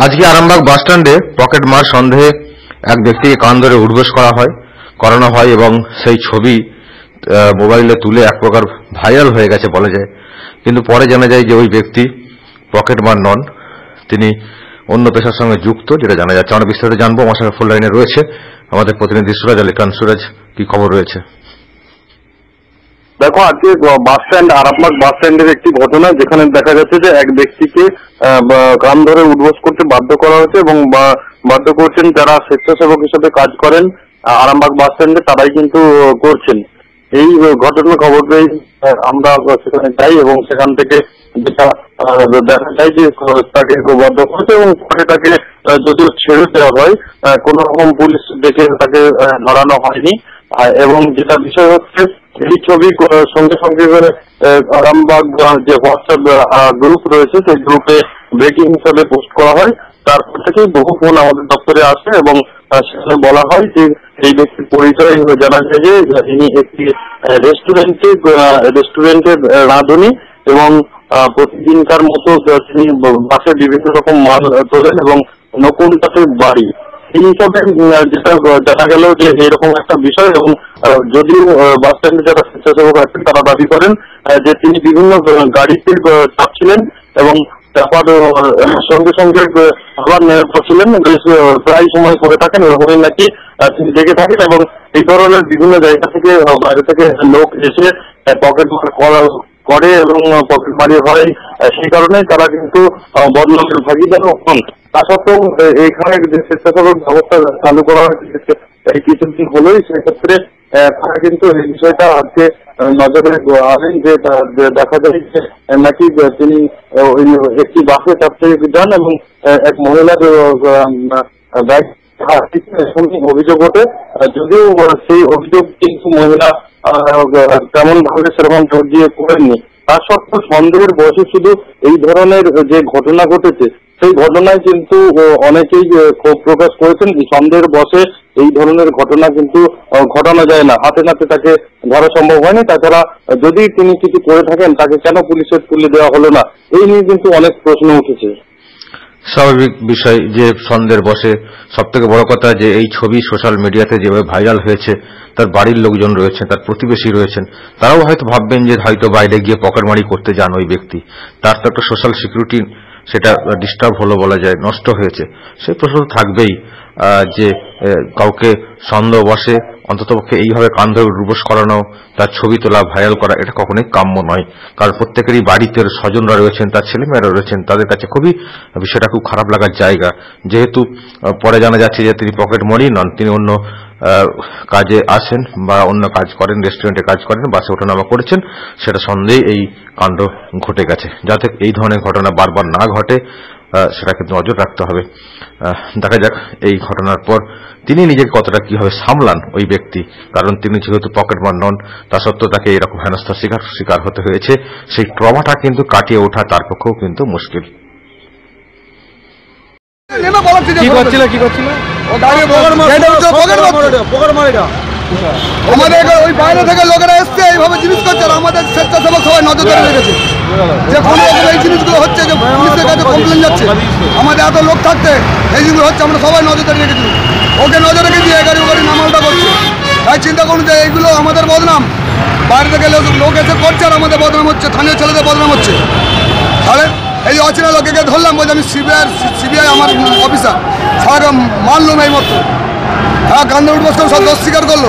আজকে আরামবাগ বাসস্ট্যান্ডে পকেট মার সন্দেহে এক ব্যক্তিকে কান ধরে উঠবোস করা হয়, করানো হয় এবং সেই ছবি মোবাইলে তুলে এক প্রকার ভাইরাল হয়ে গেছে বলা যায়। কিন্তু পরে জানা যায় যে ওই ব্যক্তি পকেট মার নন। তিনি অন্য পেশার সঙ্গে যুক্ত, যেটা জানা যাচ্ছে। আমরা বিস্তারিত জানব। আমার সঙ্গে ফুল লাইনে রয়েছে। আমাদের প্রতিনিধি সুরাজ আলী। খান সুরাজ, কি খবর রয়েছে? দেখো, আজকে বাস স্ট্যান্ড আরামবাগ বাস স্ট্যান্ডের একটি ঘটনা যেখানে দেখা যাচ্ছে যে এক ব্যক্তিকে কান ধরে উঠবোস করতে বাধ্য করা হয়েছে এবং বাধ্য করছেন যারা স্বেচ্ছাসেবক হিসেবে কাজ করেন আরামবাগ বাস স্ট্যান্ডে তারাই কিন্তু করছেন। এই ঘটনার খবর পেয়ে আমরা সেখানে যাই এবং সেখান থেকে দেখা যায় যে তাকে বাধ্য করেছে এবং পরে তাকে যদিও ছেড়ে দেওয়া হয় কোনো রকম পুলিশ দেখে তাকে ধরানো হয়নি। এবং যেটা বিষয় হচ্ছে, এই ছবি সঙ্গে সঙ্গে করে আরামবাগ যে হোয়াটসঅ্যাপ গ্রুপ রয়েছে, সেই গ্রুপে ব্রেকিং হিসাবে পোস্ট করা হয়। তারপর থেকেই বহু ফোন আমাদের দপ্তরে আসে এবং সেখানে বলা হয় যে এই ব্যক্তির পরিচয় জানা যায় যে ইনি একটি রেস্টুরেন্টে রেস্টুরেন্টের রাঁধুনি এবং প্রতিদিনকার মতো তিনি বাসে বিভিন্ন রকম মাল তোলেন এবং নকুলটাতে বাড়ি। এই হিসাবে যেটা জানা গেল যে এরকম একটা বিষয় এবং আহ, বাস স্ট্যান্ডে যারা স্বেচ্ছাসেবক আছেন তারা দাবি করেন যে তিনি বিভিন্ন গাড়িতে চাপছিলেন এবং চাপার সঙ্গে সঙ্গে আবার আহ, প্রায় সময় করে থাকেন এরকমই নাকি তিনি দেখে থাকেন এবং এই ধরনের বিভিন্ন জায়গা থেকে বাইরে থেকে লোক এসে পকেট করা করে এবং পকেট মারি হয় সেই কারণে তারা কিন্তু বদনামের ভাগিদার হন। তা সত্ত্বেও আহ, এইখানে যে স্বেচ্ছাসেবক ব্যবস্থা চালু করা হয়েছে এই কিছুদিন হলেই সেক্ষেত্রে তারা কিন্তু এই বিষয়টা আজকে নজরে আনেন যে দেখা যায় যে নাকি তিনি একটি বাসে চাপতে যান এবং এক মহিলার ব্যাগ অভিযোগ ওঠে। যদিও সেই অভিযোগ কিন্তু মহিলা তেমন ভাবে সেরকম জোর দিয়ে করেননি। তা সত্ত্বেও সন্দেহের বয়সে শুধু এই ধরনের যে ঘটনা ঘটেছে সেই ঘটনায় কিন্তু অনেকেই ক্ষোভ প্রকাশ করেছেন সন্দেহের বসে এই ধরনের ঘটনা কিন্তু ঘটানো যায় না। হাতে নাতে তাকে ধরা সম্ভব হয়নি। তাছাড়া, যদি তিনি কিছু করে থাকেন, তাকে কেন পুলিশের তুলে দেওয়া হলো না? এই নিয়ে কিন্তু অনেক প্রশ্ন উঠেছে। স্বাভাবিক বিষয় যে সন্দেহের বসে। সব থেকে বড় কথা যে এই ছবি সোশ্যাল মিডিয়াতে যেভাবে ভাইরাল হয়েছে, তার বাড়ির লোকজন রয়েছেন, তার প্রতিবেশী রয়েছেন, তারাও হয়তো ভাববেন যে হয়তো বাইরে গিয়ে পকেটমারি করতে যান ওই ব্যক্তি। তার তো একটা সোশ্যাল সিকিউরিটি সেটা ডিস্টার্ব হলো বলা যায়, নষ্ট হয়েছে। সেই প্রশ্ন থাকবেই যে কাউকে সন্দেহ বসে অন্ততপক্ষে এইভাবে কান ধরে রুবস করানো, তার ছবি তোলা ভাইরাল করা, এটা কখনোই কাম্য নয়। কারণ প্রত্যেকেরই বাড়িতে স্বজনরা রয়েছেন, তার ছেলেমেয়েরা রয়েছেন, তাদের কাছে খুবই, বিষয়টা খুব খারাপ লাগার জায়গা। যেহেতু পরে জানা যাচ্ছে যে তিনি পকেট মনি নন, তিনি অন্য কাজে আসেন বা অন্য কাজ করেন রেস্টুরেন্টে কাজ করেন বাসে ওঠানামা করেছেন, সেটা সন্দেহে এই কাণ্ড ঘটে গেছে। যাতে এই ধরনের ঘটনা বারবার না ঘটে আহ, সেটা কিন্তু নজর রাখতে হবে। আহ, দেখা যাক এই ঘটনার পর তিনি নিজেকে কতটা কীভাবে সামলান ওই ব্যক্তি। কারণ তিনি যেহেতু পকেটমার নন তা সত্ত্বেও তাকে এরকম হেনস্থার শিকার শিকার হতে হয়েছে। সেই ট্রমাটা কিন্তু কাটিয়ে ওঠা তার পক্ষেও কিন্তু মুশকিল। কি করছিল কি করছিল? আমাদের ওই বাইরে থেকে লোকেরা এসছে এইভাবে জিনিস করছে। আমাদের স্বেচ্ছাসেবক সবাই নজর ধরে রেখেছে। যে কোনো এই জিনিসগুলো হচ্ছে যে পুলিশের কাছে কমপ্লেন যাচ্ছে। আমাদের এত লোক থাকতে এই জিনিসগুলো হচ্ছে, আমরা সবাই নজর ধরে রেখেছি। ওকে নজর রেখেছি, এই গাড়ি গাড়ি নামালটা করছে। তাই চিন্তা করুন যে এইগুলো আমাদের বদনাম। বাইরে থেকে লোক এসে করছে আর আমাদের বদনাম হচ্ছে, স্থানীয় ছেলেদের বদনাম হচ্ছে। তাহলে এই অচেনা লোককে ধরলাম বলছে, আমি সিবিআই সিবিআই আমার অফিসার। স্যার মানলুম এই মতো হ্যাঁ কান্দে উঠবস সব স্বীকার করল।